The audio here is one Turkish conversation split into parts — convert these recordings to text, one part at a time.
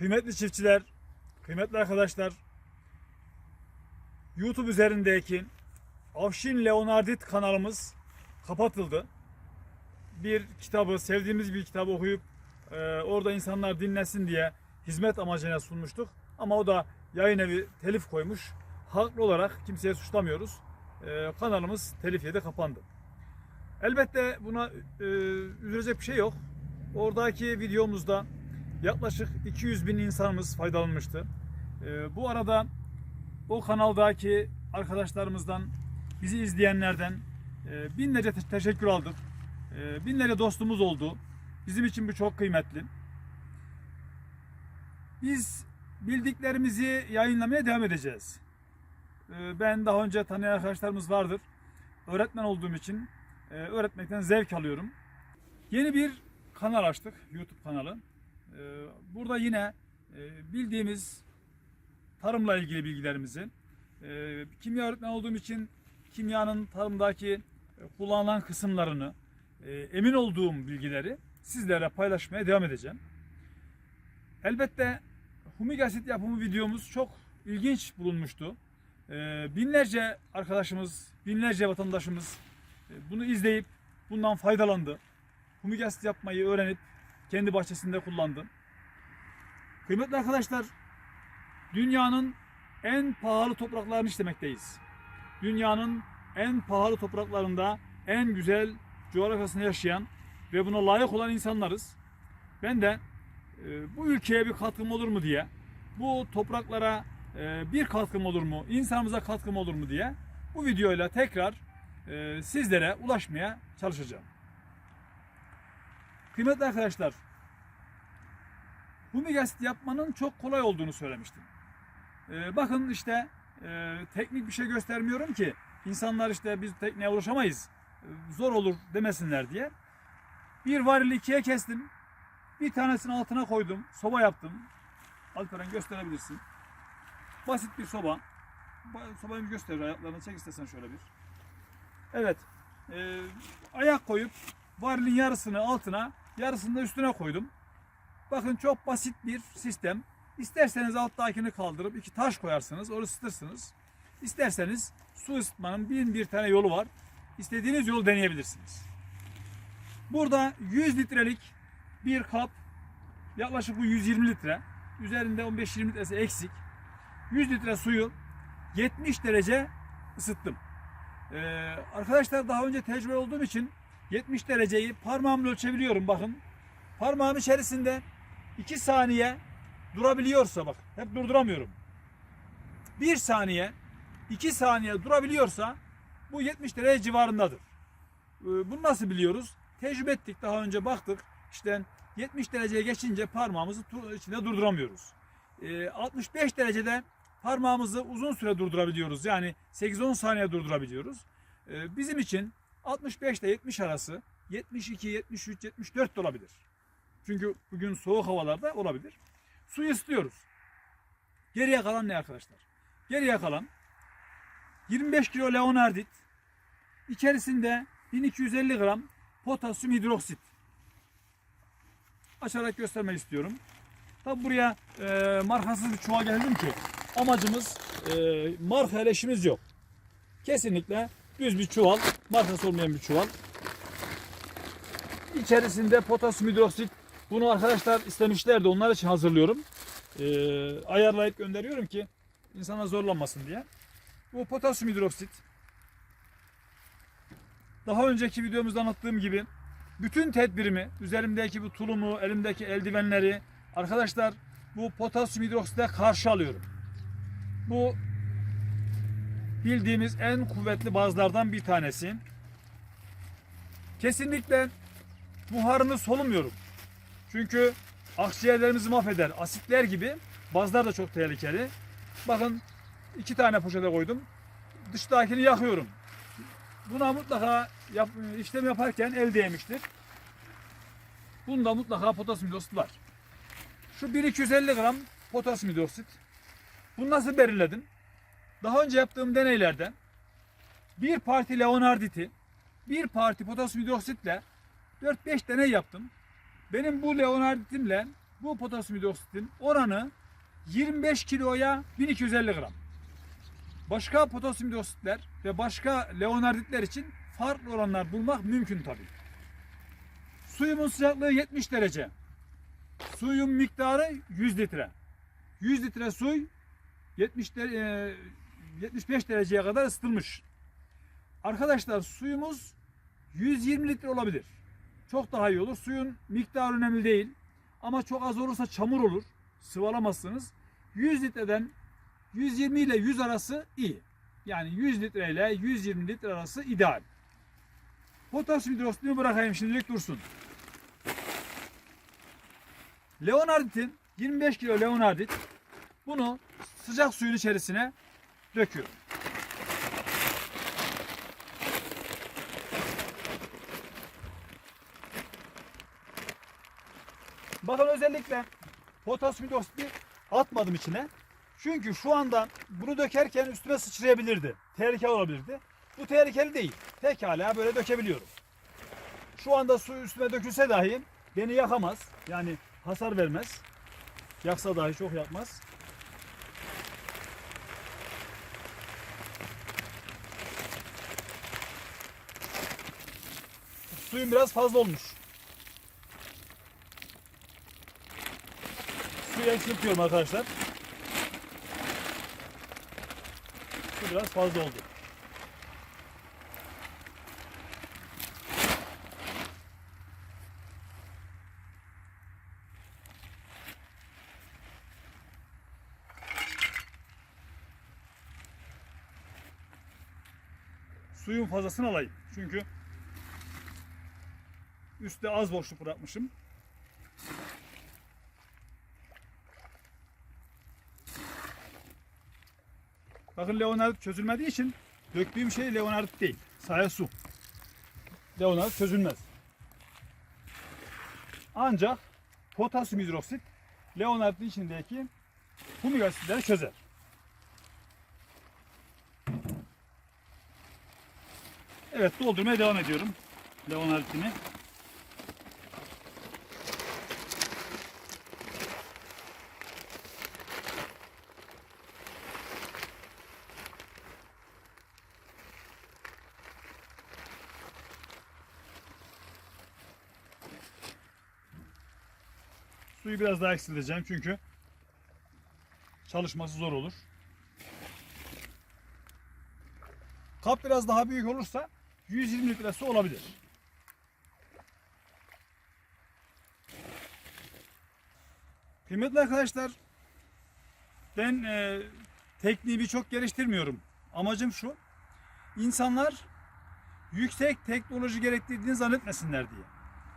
Kıymetli çiftçiler, kıymetli arkadaşlar, YouTube üzerindeki Avşin Leonardit kanalımız kapatıldı. Bir kitabı, sevdiğimiz bir kitabı okuyup e, orada insanlar dinlesin diye hizmet amacına sunmuştuk. Ama o da yayın evi telif koymuş. Haklı olarak kimseye suçlamıyoruz. E, kanalımız telif yedi, kapandı. Elbette buna e, üzülecek bir şey yok. Oradaki videomuzda yaklaşık 200 bin insanımız faydalanmıştı. Ee, bu arada o kanaldaki arkadaşlarımızdan, bizi izleyenlerden e, binlerce te- teşekkür aldık. E, binlerce dostumuz oldu. Bizim için bu çok kıymetli. Biz bildiklerimizi yayınlamaya devam edeceğiz. E, ben daha önce tanıyan arkadaşlarımız vardır. Öğretmen olduğum için e, öğretmekten zevk alıyorum. Yeni bir kanal açtık, YouTube kanalı. Ee, Burada yine e, bildiğimiz tarımla ilgili bilgilerimizi, e, kimya öğretmen olduğum için kimyanın tarımdaki e, kullanılan kısımlarını, emin olduğum bilgileri sizlere paylaşmaya devam edeceğim. Elbette humik asit yapımı videomuz çok ilginç bulunmuştu. Binlerce arkadaşımız, binlerce vatandaşımız bunu izleyip bundan faydalandı. Humik asit yapmayı öğrenip kendi bahçesinde kullandı. Kıymetli arkadaşlar, dünyanın en pahalı topraklarını işlemekteyiz. Dünyanın en pahalı topraklarında en güzel coğrafyasında yaşayan ve buna layık olan insanlarız. Ben de e, bu ülkeye bir katkım olur mu diye, bu topraklara e, bir katkım olur mu, insanımıza katkım olur mu diye bu videoyla tekrar e, sizlere ulaşmaya çalışacağım. Kıymetli arkadaşlar, humik asit yapmanın çok kolay olduğunu söylemiştim. Ee, bakın işte e, teknik bir şey göstermiyorum ki insanlar işte biz tekniğe ulaşamayız, zor olur demesinler diye. Bir varili ikiye kestim. Bir tanesini altına koydum, soba yaptım. Alperen gösterebilirsin. Basit bir soba. Ba- Sobayı bir göster, ayaklarını çek istesen şöyle bir. Evet, e, ayak koyup varilin yarısını altına, yarısını da üstüne koydum. Bakın çok basit bir sistem. İsterseniz alttakini kaldırıp iki taş koyarsınız, onu ısıtırsınız. İsterseniz su ısıtmanın bin bir tane yolu var. İstediğiniz yolu deneyebilirsiniz. Burada 100 litrelik bir kap, yaklaşık bu 120 litre. Üzerinde 15-20 litresi eksik. 100 litre suyu 70 derece ısıttım. Ee, arkadaşlar daha önce tecrübe olduğum için 70 dereceyi parmağımla ölçebiliyorum bakın. Parmağım içerisinde 2 saniye durabiliyorsa bak hep durduramıyorum. 1 saniye 2 saniye durabiliyorsa bu 70 derece civarındadır. Ee, Bunu nasıl biliyoruz? Tecrübe ettik daha önce baktık. İşte 70 dereceye geçince parmağımızı içinde durduramıyoruz. Ee, 65 derecede parmağımızı uzun süre durdurabiliyoruz. Yani 8-10 saniye durdurabiliyoruz. Ee, Bizim için 65 ile 70 arası 72, 73, 74 de olabilir. Çünkü bugün soğuk havalarda olabilir. Suyu ısıtıyoruz. Geriye kalan ne arkadaşlar? Geriye kalan 25 kilo leonardit, içerisinde 1250 gram potasyum hidroksit. Açarak göstermek istiyorum. Tabi buraya e, markasız bir çuval getirdim ki amacımız e, marka ile işimiz yok. Kesinlikle düz bir çuval, markası olmayan bir çuval. İçerisinde potasyum hidroksit. Bunu arkadaşlar istemişlerdi. Onlar için hazırlıyorum. Ee, ayarlayıp gönderiyorum ki insana zorlanmasın diye. Bu potasyum hidroksit. Daha önceki videomuzda anlattığım gibi bütün tedbirimi, üzerimdeki bu tulumu, elimdeki eldivenleri arkadaşlar bu potasyum hidroksite karşı alıyorum. Bu bildiğimiz en kuvvetli bazlardan bir tanesi. Kesinlikle buharını solumuyorum. Çünkü akciğerlerimizi mahveder. Asitler gibi bazlar da çok tehlikeli. Bakın iki tane poşete koydum. Dıştakini yakıyorum. Buna mutlaka yap, işlem yaparken el değmiştir. Bunda mutlaka potasyum hidroksit var. Şu 1250 gram potasyum hidroksit. Bunu nasıl belirledim? Daha önce yaptığım deneylerde bir parti leonarditi, bir parti potasyum hidroksitle 4-5 deney yaptım. Benim bu leonarditimle bu potasyum hidroksitin oranı 25 kiloya 1250 gram. Başka potasyum hidroksitler ve başka leonarditler için farklı oranlar bulmak mümkün tabii. Suyumun sıcaklığı 70 derece. Suyun miktarı 100 litre. 100 litre suy 70 de- e, 75 dereceye kadar ısıtılmış. Arkadaşlar suyumuz 120 litre olabilir. Çok daha iyi olur. Suyun miktarı önemli değil. Ama çok az olursa çamur olur. Sıvalamazsınız. 100 litreden 120 ile 100 arası iyi. Yani 100 litre ile 120 litre arası ideal. Potasyum hidroksitini bırakayım şimdilik dursun. Leonarditin 25 kilo leonardit bunu sıcak suyun içerisine döküyorum. Bakın özellikle potasyum hidroksiti atmadım içine. Çünkü şu anda bunu dökerken üstüme sıçrayabilirdi. Tehlikeli olabilirdi. Bu tehlikeli değil. Pekala böyle dökebiliyorum. Şu anda su üstüme dökülse dahi beni yakamaz. Yani hasar vermez. Yaksa dahi çok yakmaz. Suyun biraz fazla olmuş. Suyu eksiltiyorum arkadaşlar. Su biraz fazla oldu. Suyun fazlasını alayım. Çünkü üstte az boşluk bırakmışım. Bakın leonardit çözülmediği için döktüğüm şey leonardit değil. Saya su. Leonardit çözülmez. Ancak potasyum hidroksit leonarditin içindeki humik asitleri çözer. Evet doldurmaya devam ediyorum leonarditini. Suyu biraz daha eksilteceğim çünkü çalışması zor olur. Kap biraz daha büyük olursa 120 litre su olabilir. Kıymetli arkadaşlar ben e, tekniği birçok geliştirmiyorum. Amacım şu. insanlar yüksek teknoloji gerektirdiğini zannetmesinler diye.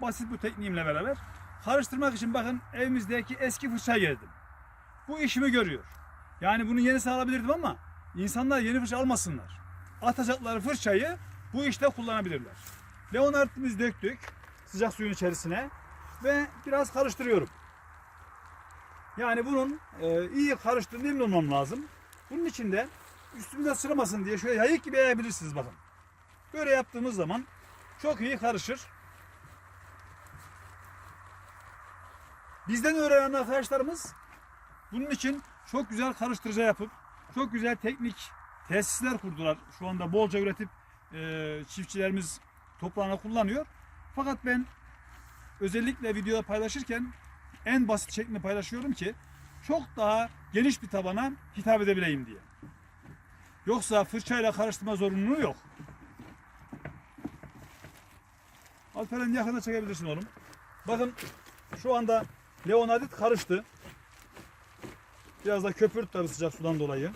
Basit bu tekniğimle beraber karıştırmak için bakın evimizdeki eski fırçayı geldim. Bu işimi görüyor. Yani bunun yenisini alabilirdim ama insanlar yeni fırça almasınlar. Atacakları fırçayı bu işte kullanabilirler. Leonard'imizi döktük sıcak suyun içerisine ve biraz karıştırıyorum. Yani bunun e, iyi karıştığını emin olmam lazım. Bunun için de üstümüze sıramasın diye şöyle yayık gibi yayabilirsiniz bakın. Böyle yaptığımız zaman çok iyi karışır. Bizden öğrenen arkadaşlarımız bunun için çok güzel karıştırıcı yapıp çok güzel teknik tesisler kurdular. Şu anda bolca üretip e, çiftçilerimiz toprağına kullanıyor. Fakat ben özellikle videoda paylaşırken en basit şeklini paylaşıyorum ki çok daha geniş bir tabana hitap edebileyim diye. Yoksa fırçayla karıştırma zorunluluğu yok. Alperen yakına çekebilirsin oğlum. Bakın şu anda leonardit karıştı. Biraz da köpürt tabii sıcak sudan dolayı.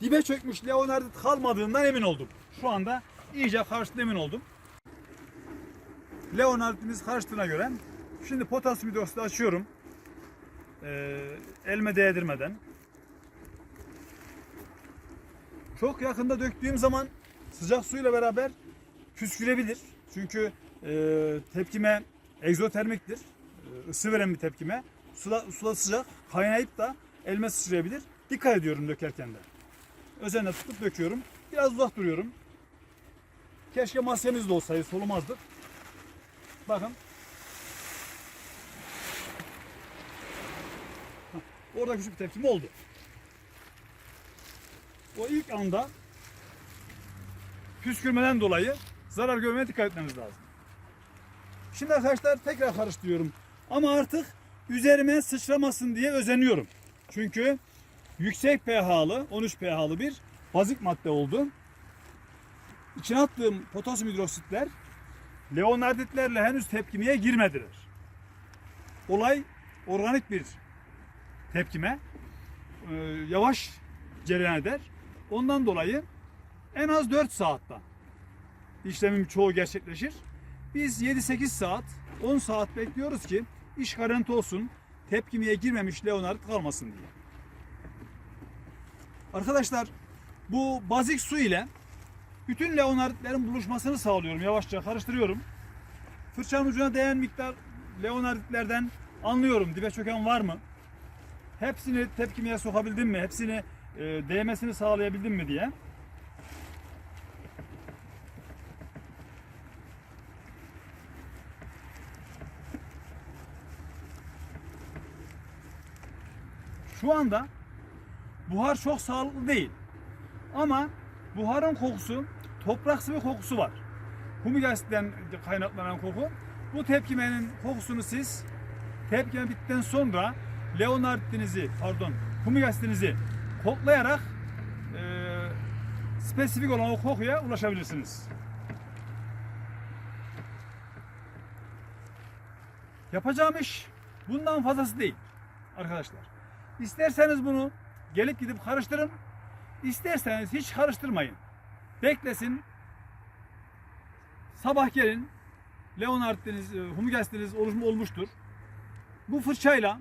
Dibe çökmüş leonardit kalmadığından emin oldum. Şu anda iyice karıştığına emin oldum. Leonarditimiz karıştığına göre şimdi potasyum hidroksiti açıyorum. Ee, elime değdirmeden. Çok yakında döktüğüm zaman sıcak suyla beraber püskürebilir. Çünkü e, tepkime egzotermiktir. E, ısı veren bir tepkime. Suda, suda sıcak kaynayıp da elime sıçrayabilir. Dikkat ediyorum dökerken de. Özenle tutup döküyorum. Biraz uzak duruyorum. Keşke maskemiz de olsaydı solumazdık. Bakın. Orada küçük bir tepkim oldu. O ilk anda püskürmeden dolayı zarar görmeye dikkat etmemiz lazım. Şimdi arkadaşlar tekrar karıştırıyorum. Ama artık üzerime sıçramasın diye özeniyorum. Çünkü yüksek pH'lı, 13 pH'lı bir bazik madde oldu. İçine attığım potasyum hidroksitler leonarditlerle henüz tepkimeye girmediler. Olay organik bir tepkime e, yavaş cereyan eder. Ondan dolayı en az 4 saatte işlemin çoğu gerçekleşir. Biz 7-8 saat, 10 saat bekliyoruz ki iş garanti olsun, tepkimeye girmemiş leonard kalmasın diye. Arkadaşlar bu bazik su ile bütün leonarditlerin buluşmasını sağlıyorum. Yavaşça karıştırıyorum. Fırçanın ucuna değen miktar leonarditlerden anlıyorum. Dibe çöken var mı? Hepsini tepkimeye sokabildim mi? Hepsini e, değmesini sağlayabildim mi diye. Şu anda buhar çok sağlıklı değil. Ama buharın kokusu topraksı bir kokusu var. Humik asitten kaynaklanan koku. Bu tepkimenin kokusunu siz tepkime bittikten sonra leonardinizi pardon humik asitinizi koklayarak e, spesifik olan o kokuya ulaşabilirsiniz. Yapacağım iş bundan fazlası değil arkadaşlar. İsterseniz bunu gelip gidip karıştırın. İsterseniz hiç karıştırmayın. Beklesin. Sabah gelin. Leonard'iniz, humik asitiniz oluşmu olmuştur. Bu fırçayla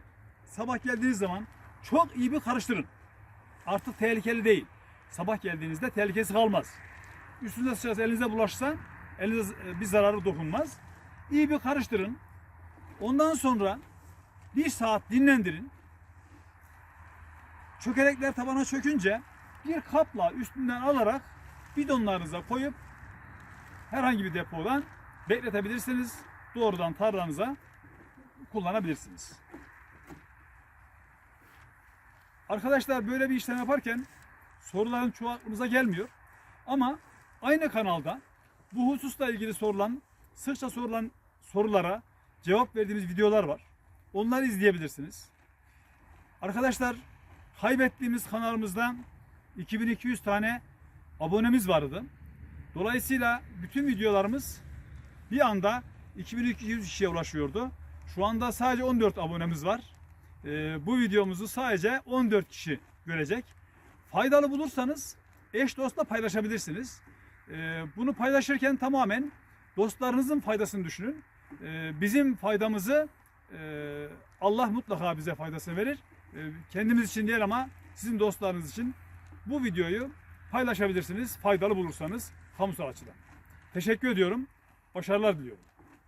sabah geldiğiniz zaman çok iyi bir karıştırın. Artık tehlikeli değil. Sabah geldiğinizde tehlikesi kalmaz. Üstünüze sıçrasa elinize bulaşsa elinize e, bir zararı dokunmaz. İyi bir karıştırın. Ondan sonra bir saat dinlendirin. Çökelekler tabana çökünce bir kapla üstünden alarak bidonlarınıza koyup herhangi bir depodan bekletebilirsiniz. Doğrudan tarlanıza kullanabilirsiniz. Arkadaşlar böyle bir işlem yaparken soruların çoğu aklımıza gelmiyor. Ama aynı kanalda bu hususla ilgili sorulan, sıkça sorulan sorulara cevap verdiğimiz videolar var. Onları izleyebilirsiniz. Arkadaşlar kaybettiğimiz kanalımızda 2200 tane abonemiz vardı. Dolayısıyla bütün videolarımız bir anda 2200 kişiye ulaşıyordu. Şu anda sadece 14 abonemiz var. Ee, bu videomuzu sadece 14 kişi görecek. Faydalı bulursanız eş dostla paylaşabilirsiniz. Ee, bunu paylaşırken tamamen dostlarınızın faydasını düşünün. Ee, bizim faydamızı e, Allah mutlaka bize faydasını verir. Ee, kendimiz için değil ama sizin dostlarınız için bu videoyu paylaşabilirsiniz. Faydalı bulursanız kamusal açıdan. Teşekkür ediyorum. Başarılar diliyorum.